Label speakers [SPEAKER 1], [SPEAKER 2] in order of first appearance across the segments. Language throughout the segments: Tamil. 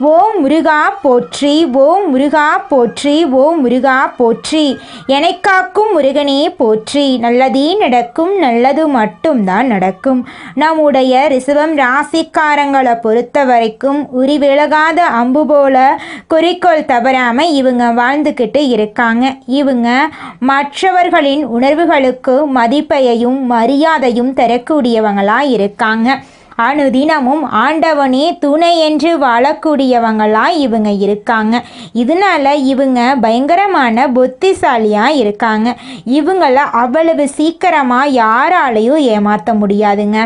[SPEAKER 1] ஓ முருகா போற்றி ஓம் முருகா போற்றி ஓ முருகா போற்றி. எனைக்காக்கும் முருகனே போற்றி. நல்லதே நடக்கும் நல்லது மட்டும்தான் நடக்கும். நம்முடைய ரிசவம் ராசிக்காரங்களை பொறுத்த வரைக்கும் உரி விலகாத அம்பு போல குறிக்கோள் தவறாமல் இவங்க வாழ்ந்துக்கிட்டு இருக்காங்க. இவங்க மற்றவர்களின் உணர்வுகளுக்கு மதிப்பையும் மரியாதையும் தரக்கூடியவங்களாக இருக்காங்க. அனுதினமும் ஆண்டவனே துணை என்று வாழக்கூடியவங்களாக இவங்க இருக்காங்க. இதனால இவங்க பயங்கரமான புத்திசாலியாக இருக்காங்க. இவங்கள அவ்வளவு சீக்கிரமாக யாராலையும் ஏமாற்ற முடியாதுங்க.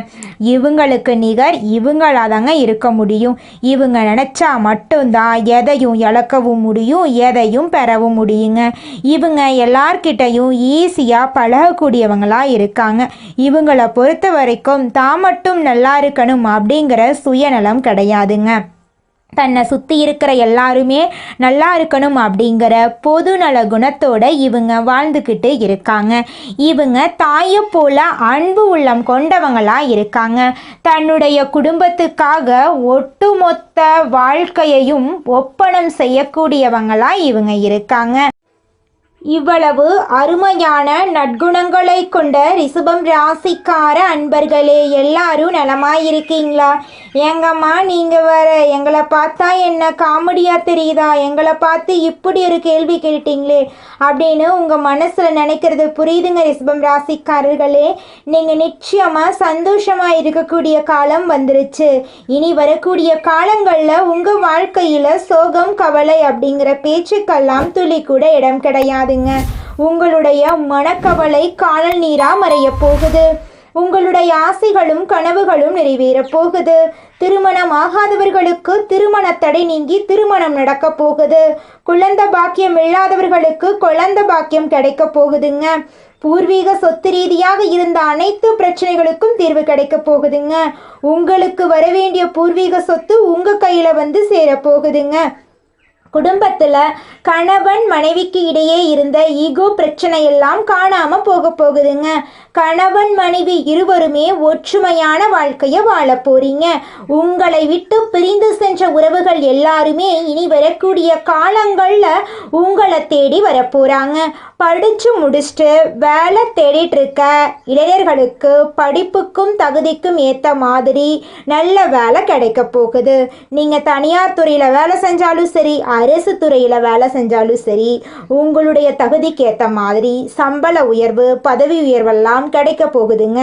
[SPEAKER 1] இவங்களுக்கு நிகர் இவங்களாதாங்க இருக்க முடியும். இவங்க நினச்சா மட்டும்தான் எதையும் இழக்கவும் முடியும் எதையும் பெறவும் முடியுங்க. இவங்க எல்லார்கிட்டையும் ஈஸியாக பழகக்கூடியவங்களாக இருக்காங்க. இவங்களை பொறுத்த வரைக்கும் தான் மட்டும் நல்லா இருக்க இருக்கணும் அப்படிங்கிற சுயநலம் கிடையாதுங்க. தன்னை சுற்றி இருக்கிற எல்லாருமே நல்லா இருக்கணும் அப்படிங்கிற பொதுநல குணத்தோட இவங்க வாழ்ந்துக்கிட்டு இருக்காங்க. இவங்க தாயை போல அன்பு உள்ளம் கொண்டவங்களா இருக்காங்க. தன்னுடைய குடும்பத்துக்காக ஒட்டுமொத்த வாழ்க்கையையும் ஒப்பனம் செய்யக்கூடியவங்களா இவங்க இருக்காங்க. இவ்வளவு அருமையான நற்குணங்களை கொண்ட ரிஷபம் ராசிக்கார அன்பர்களே எல்லாரும் நலமாயிருக்கீங்களா? ஏங்கம்மா நீங்கள் வர எங்களை பார்த்தா என்ன காமெடியாக தெரியுதா? எங்களை பார்த்து இப்படி ஒரு கேள்வி கேட்டீங்களே அப்படின்னு உங்கள் மனசில் நினைக்கிறது புரியுதுங்க ரிஷபம் ராசிக்காரர்களே. நீங்கள் நிச்சயமாக சந்தோஷமாக இருக்கக்கூடிய காலம் வந்துருச்சு. இனி வரக்கூடிய காலங்களில் உங்கள் வாழ்க்கையில் சோகம் கவலை அப்படிங்கிற பேச்சுக்கெல்லாம் துளி கூட இடம் கிடையாதுங்க உங்களுடைய மனக்கவலை காணல் நீரா மறைய போகுது. உங்களுடைய ஆசைகளும் கனவுகளும் நிறைவேறப் போகுது. திருமணம் ஆகாதவர்களுக்கு திருமண தடை நீங்கி திருமணம் நடக்க போகுது. குழந்த பாக்கியம் இல்லாதவர்களுக்கு குழந்த பாக்கியம் கிடைக்க போகுதுங்க. பூர்வீக சொத்து ரீதியாக இருந்த அனைத்து பிரச்சனைகளுக்கும் தீர்வு கிடைக்க போகுதுங்க. உங்களுக்கு வரவேண்டிய பூர்வீக சொத்து உங்க கையில வந்து சேர போகுதுங்க. குடும்பத்தில் கணவன் மனைவிக்கு இடையே இருந்த ஈகோ பிரச்சனையெல்லாம் காணாமல் போக போகுதுங்க. கணவன் மனைவி இருவருமே ஒற்றுமையான வாழ்க்கையை வாழ போறீங்க. உங்களை விட்டு பிரிந்து சென்ற உறவுகள் எல்லாருமே இனி வரக்கூடிய காலங்களில் உங்களை தேடி வரப்போகிறாங்க படிச்சு முடிச்சுட்டு வேலை தேடிட்டு இருக்க இளைஞர்களுக்கு படிப்புக்கும் தகுதிக்கும் ஏற்ற மாதிரி நல்ல வேலை கிடைக்க போகுது. நீங்கள் தனியார் துறையில் வேலை செஞ்சாலும் சரி அரசு துறையில் வேலை செஞ்சாலும் சரி உங்களுடைய தகுதிக்கு ஏற்ற மாதிரி சம்பள உயர்வு பதவி உயர்வெல்லாம் கிடைக்க போகுதுங்க.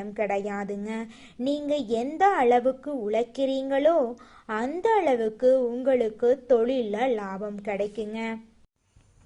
[SPEAKER 1] இடம் கிடையாதுங்க. நீங்க எந்த அளவுக்கு உழைக்கிறீங்களோ அந்த அளவுக்கு உங்களுக்கு தொழில லாபம் கிடைக்குங்க.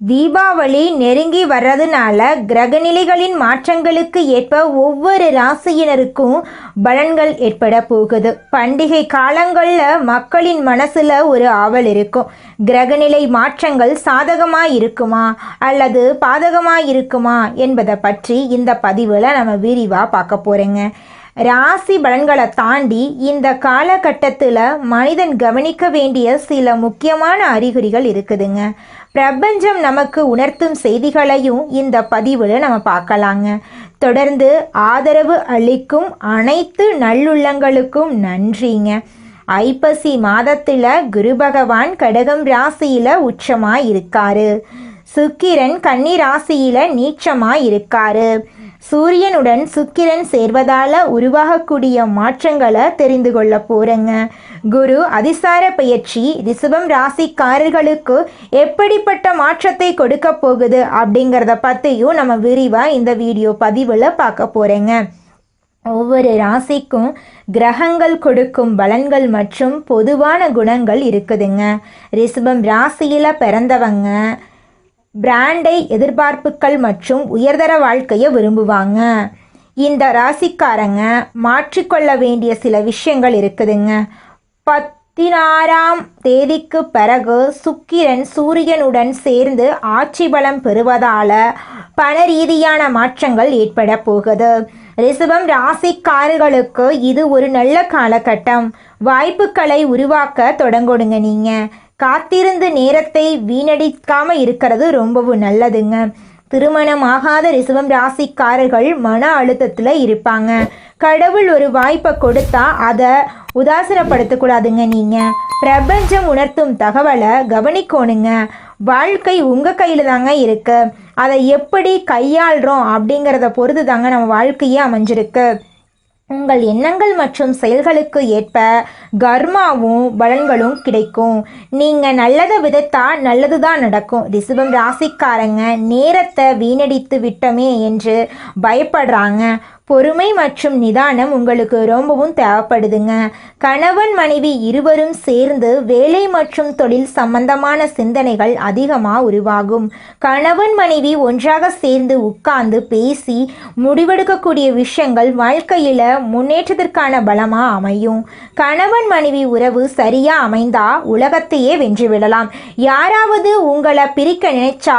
[SPEAKER 1] தீபாவளி நெருங்கி வர்றதுனால கிரகநிலைகளின் மாற்றங்களுக்கு ஏற்ப ஒவ்வொரு ராசியினருக்கும் பலன்கள் ஏற்பட போகுது. பண்டிகை காலங்களில் மக்களின் மனசில் ஒரு ஆவல் இருக்கும். கிரகநிலை மாற்றங்கள் சாதகமாக இருக்குமா? அல்லது பாதகமாக இருக்குமா? என்பதை பற்றி இந்த பதிவில் நம்ம விரிவாக பார்க்க போகிறேங்க ராசி பலன்களை தாண்டி இந்த காலகட்டத்தில் மனிதன் கவனிக்க வேண்டிய சில முக்கியமான அறிகுறிகள் இருக்குதுங்க. பிரபஞ்சம் நமக்கு உணர்த்தும் செய்திகளையும் இந்த பதிவில் நம்ம பார்க்கலாங்க. தொடர்ந்து ஆதரவு அளிக்கும் அனைத்து நல்லுள்ளங்களுக்கும் நன்றிங்க. ஐப்பசி மாதத்தில் குரு பகவான் கடகம் ராசியில் உச்சமாக இருக்காரு சுக்கிரன் கன்னி ராசியில் நீச்சமாக இருக்காரு சூரியனுடன் சுக்கிரன் சேர்வதால உருவாகக்கூடிய மாற்றங்களை தெரிந்து கொள்ள போறேங்க. குரு அதிசார பயிற்சி ரிசபம் ராசிக்காரர்களுக்கு எப்படிப்பட்ட மாற்றத்தை கொடுக்க போகுது அப்படிங்கிறத பற்றியும் நம்ம விரிவாக இந்த வீடியோ பதிவில் பார்க்க போகிறேங்க ஒவ்வொரு ராசிக்கும் கிரகங்கள் கொடுக்கும் பலன்கள் மற்றும் பொதுவான குணங்கள் இருக்குதுங்க. ரிசபம் ராசியில் பிறந்தவங்க பிராண்டை எதிர்பார்ப்புகள் மற்றும் உயர்தர வாழ்க்கையை விரும்புவாங்க. இந்த ராசிக்காரங்க மாற்றிக்கொள்ள வேண்டிய சில விஷயங்கள் இருக்குதுங்க. பதினாறாம் தேதிக்கு பிறகு சுக்கிரன் சூரியனுடன் சேர்ந்து ஆட்சி பலம் பெறுவதால பண ரீதியான மாற்றங்கள் ஏற்பட போகுது. ரிசபம் ராசிக்காரர்களுக்கு இது ஒரு நல்ல காலகட்டம். வாய்ப்புகளை உருவாக்க தொடங்குடுங்க நீங்கள் காத்திருந்து நேரத்தை வீணடிக்காம இருக்கிறது ரொம்பவும் நல்லதுங்க. திருமணம் ஆகாத ரிசவம் ராசிக்காரர்கள் மன அழுத்தத்தில் இருப்பாங்க. கடவுள் ஒரு வாய்ப்பை கொடுத்தா அதை உதாசனப்படுத்தக்கூடாதுங்க நீங்கள் பிரபஞ்சம் உணர்த்தும் தகவலை கவனிக்கணுங்க. வாழ்க்கை உங்கள் கையில் தாங்க இருக்குது அதை எப்படி கையாளுறோம் அப்படிங்கிறத பொறுத்து தாங்க நம்ம வாழ்க்கையே அமைஞ்சிருக்கு. உங்கள் எண்ணங்கள் மற்றும் செயல்களுக்கு ஏற்ப கர்மாவும் பலன்களும் கிடைக்கும். நீங்கள் நல்லதை விதைத்தா நல்லது தான் நடக்கும். ரிஷபம் ராசிக்காரங்க நேரத்தை வீணடித்து விட்டோமே என்று பயப்படுறாங்க. பொறுமை மற்றும் நிதானம் உங்களுக்கு ரொம்பவும் தேவைப்படுதுங்க. கணவன் மனைவி இருவரும் சேர்ந்து வேலை மற்றும் தொழில் சம்பந்தமான சிந்தனைகள் அதிகமாக உருவாகும். கணவன் மனைவி ஒன்றாக சேர்ந்து உட்கார்ந்து பேசி முடிவெடுக்கக்கூடிய விஷயங்கள் வாழ்க்கையில் முன்னேற்றத்திற்கான பலமாக அமையும். கணவன் மனைவி உறவு சரியாக அமைந்தா உலகத்தையே வென்றுவிடலாம் யாராவது உங்களை பிரிக்க நினைச்சா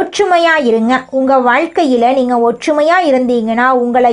[SPEAKER 1] ஒற்றுமையாக இருங்க. உங்கள் வாழ்க்கையில் நீங்கள் ஒற்றுமையாக இருந்தீங்கன்னா உங்களை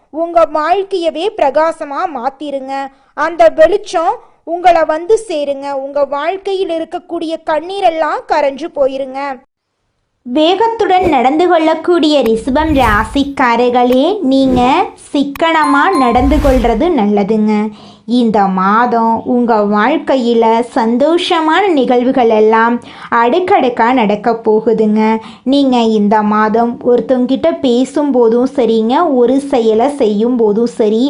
[SPEAKER 2] உங்க வாழ்க்கையவே பிரகாசமா மாத்திருங்க. அந்த வெளிச்சம் உங்களை வந்து சேருங்க. உங்க வாழ்க்கையில் இருக்கக்கூடிய கண்ணீரெல்லாம் கரைஞ்சு போயிருங்க.
[SPEAKER 1] வேகத்துடன் நடந்து கொள்ளக்கூடிய ரிஷபம் ராசிக்காரர்களே நீங்கள் சிக்கனமாக நடந்து கொள்வது நல்லதுங்க. இந்த மாதம் உங்கள் வாழ்க்கையில் சந்தோஷமான நிகழ்வுகள் எல்லாம் அடுக்கடுக்காக நடக்க போகுதுங்க. நீங்கள் இந்த மாதம் ஒருத்தவங்கிட்ட பேசும்போதும் சரிங்க ஒரு செயலை செய்யும் போதும் சரி.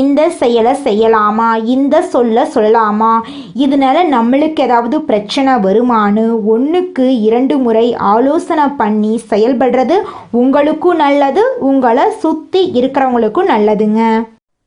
[SPEAKER 1] இந்த செயலை செய்யலாமா? இந்த சொல்ல சொல்லலாமா? இதனால நம்மளுக்கு ஏதாவது பிரச்சனை வருமானு ஒன்றுக்கு இரண்டு முறை ஆலோசனை பண்ணி செயல்படுறது உங்களுக்கும் நல்லது உங்களை சுற்றி இருக்கிறவங்களுக்கும் நல்லதுங்க.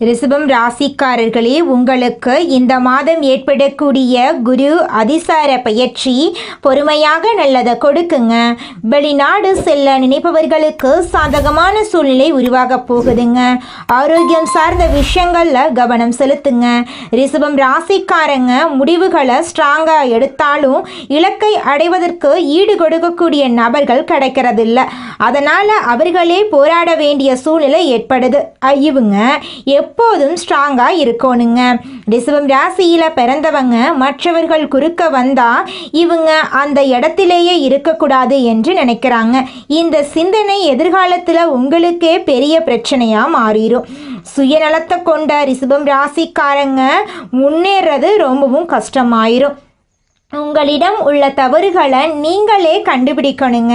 [SPEAKER 1] ரிஷபம் ராசிக்காரர்களே உங்களுக்கு இந்த மாதம் ஏற்படக்கூடிய குரு அதிசார பயிற்சி பொறுமையாக நல்லதை கொடுக்குங்க. வெளிநாடு செல்ல நினைப்பவர்களுக்கு சாதகமான சூழ்நிலை உருவாக போகுதுங்க. ஆரோக்கியம் சார்ந்த விஷயங்களில் கவனம் செலுத்துங்க. ரிஷபம் ராசிக்காரங்க முடிவுகளை ஸ்ட்ராங்காக எடுத்தாலும் இலக்கை அடைவதற்கு ஈடு கொடுக்கக்கூடிய நபர்கள் கிடைக்கிறதில்ல. அதனால் அவர்களே போராட வேண்டிய சூழ்நிலை ஏற்படுது. அ- இவங்க எப்போதும் ஸ்ட்ராங்காக இருக்கணுங்க. ரிசவம் ராசியில் பிறந்தவங்க மற்றவர்கள் குறுக்க வந்தா இவங்க அந்த இடத்திலேயே இருக்கக்கூடாது என்று நினைக்கிறாங்க. இந்த சிந்தனை எதிர்காலத்தில் உங்களுக்கே பெரிய பிரச்சனையாக மாறிடும் சுயநலத்தை கொண்ட ரிசபம் ராசிக்காரங்க முன்னேறது ரொம்பவும் கஷ்டமாயிரும். உங்களிடம் உள்ள தவறுகளை நீங்களே கண்டுபிடிக்கணுங்க.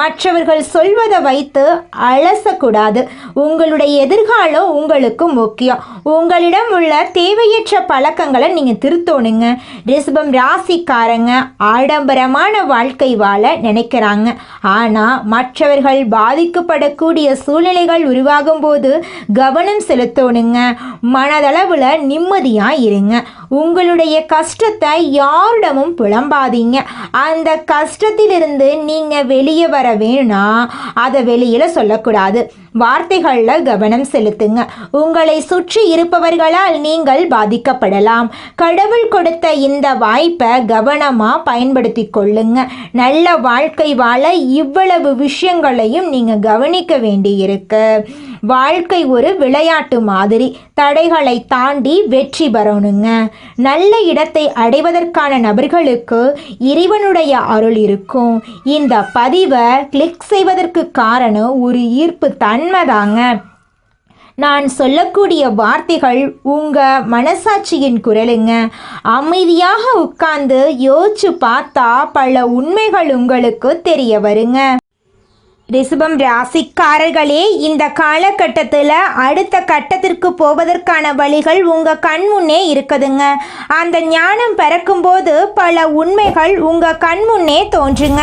[SPEAKER 1] மற்றவர்கள் சொல்வதை வைத்து அலசக்கூடாது. உங்களுடைய எதிர்காலம் உங்களுக்கு முக்கியம். உங்களிடம் உள்ள தேவையற்ற பழக்கங்களை நீங்கள் திருத்தணுங்க. ரிஷபம் ராசிக்காரங்க ஆடம்பரமான வாழ்க்கை வாழ நினைக்கிறாங்க. ஆனால் மற்றவர்கள் பாதிக்கப்படக்கூடிய சூழ்நிலைகள் உருவாகும் போது கவனம் செலுத்தணுங்க. மனதளவில் நிம்மதியாக இருங்க. உங்களுடைய கஷ்டத்தை யாரிடமும் புலம்பாதீங்க அந்த கஷ்டத்திலிருந்து நீங்கள் வெளியே வர வேணும்னா அதை வெளியில் சொல்லக்கூடாது. வார்த்தைகளில் கவனம் செலுத்துங்க. உங்களை சுற்றி இருப்பவர்களால் நீங்கள் பாதிக்கப்படலாம். கடவுள் கொடுத்த இந்த வாய்ப்பை கவனமாக பயன்படுத்தி கொள்ளுங்க. நல்ல வாழ்க்கை வாழ இவ்வளவு விஷயங்களையும் நீங்கள் கவனிக்க வேண்டியிருக்கு. வாழ்க்கை ஒரு விளையாட்டு மாதிரி. தடைகளை தாண்டி வெற்றி பெறணுங்க. நல்ல இடத்தை அடைவதற்கான நபர்களுக்கு இறைவனுடைய அருள் இருக்கும். இந்த பதிவை கிளிக் செய்வதற்கு காரணம் ஒரு ஈர்ப்பு தன்மை தாங்க நான் சொல்லக்கூடிய வார்த்தைகள் உங்க மனசாட்சியின் குரலுங்க. அமைதியாக உட்கார்ந்து யோசிச்சு பார்த்தா பல உண்மைகள் உங்களுக்கு தெரிய வருங்க. ரிஷபம் ராசிக்காரர்களே இந்த காலகட்டத்தில் அடுத்த கட்டத்திற்கு போவதற்கான வழிகள் உங்கள் கண் முன்னே இருக்குதுங்க. அந்த ஞானம் பிறக்கும்போது பல உண்மைகள் உங்கள் கண் முன்னே தோன்றுங்க.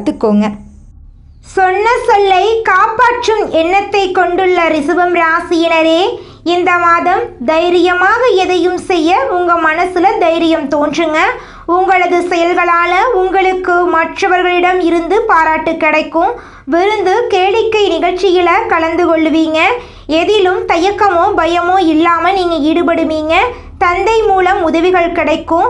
[SPEAKER 1] பார்த்துக்கோங்க சொன்ன சொல்லை காப்பாற்றும் எண்ணத்தை கொண்டுள்ள ரிசவம் ராசியினரே இந்த மாதம் தைரியமாக எதையும் செய்ய உங்க மனசுல தைரியம் தோன்றுங்க. உங்களது செயல்களால உங்களுக்கு மற்றவர்களிடம் இருந்து பாராட்டு கிடைக்கும். விருந்து கேளிக்கை நிகழ்ச்சியில கலந்து கொள்ளுவீங்க எதிலும் தயக்கமோ பயமோ இல்லாம நீங்க ஈடுபடுவீங்க. தந்தை மூலம் உதவிகள் கிடைக்கும்.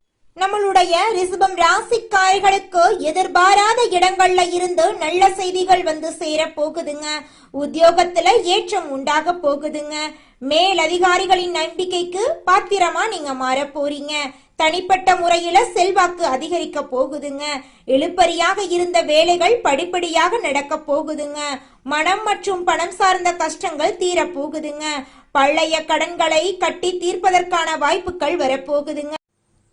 [SPEAKER 1] நம்மளுடைய ரிசபம் ராசிக்காரர்களுக்கு எதிர்பாராத இடங்கள்ல இருந்து நல்ல செய்திகள் வந்து சேர போகுதுங்க. உத்தியோகத்துல ஏற்றம் உண்டாக போகுதுங்க. மேல் அதிகாரிகளின் நம்பிக்கைக்கு பாத்திரமா நீங்க மாற போறீங்க. தனிப்பட்ட முறையில செல்வாக்கு அதிகரிக்க போகுதுங்க. இழுப்பறியாக இருந்த வேலைகள் படிப்படியாக நடக்க போகுதுங்க. மனம் மற்றும் பணம் சார்ந்த கஷ்டங்கள் தீர போகுதுங்க. பழைய கடன்களை கட்டி தீர்ப்பதற்கான வாய்ப்புகள் வரப்போகுதுங்க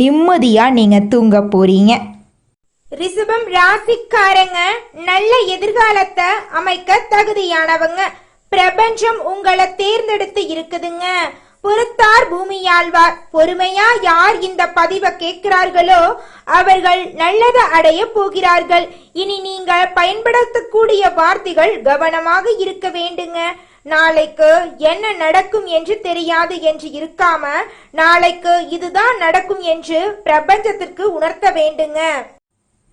[SPEAKER 1] நிம்மதியாக நீங்கள் தூங்க போகிறீங்க
[SPEAKER 2] ரிஷபம் ராசிக்காரங்க நல்ல எதிர்காலத்தை அமைக்க தகுதியானவங்க. பிரபஞ்சம் உங்களை தேர்ந்தெடுத்து இருக்குதுங்க. பொறுத்தார் பூமியாழ்வார். பொறுமையா யார் இந்த பதிவை கேட்கிறார்களோ அவர்கள் நல்லதை அடைய போகிறார்கள். இனி நீங்கள் பயன்படுத்தக்கூடிய வார்த்தைகள் கவனமாக இருக்க வேண்டுங்க. நாளைக்கு என்ன நடக்கும் என்று தெரியாது என்று இருக்காம நாளைக்கு இதுதான் நடக்கும் என்று பிரபஞ்சத்திற்கு உணர்த்த வேண்டுங்க.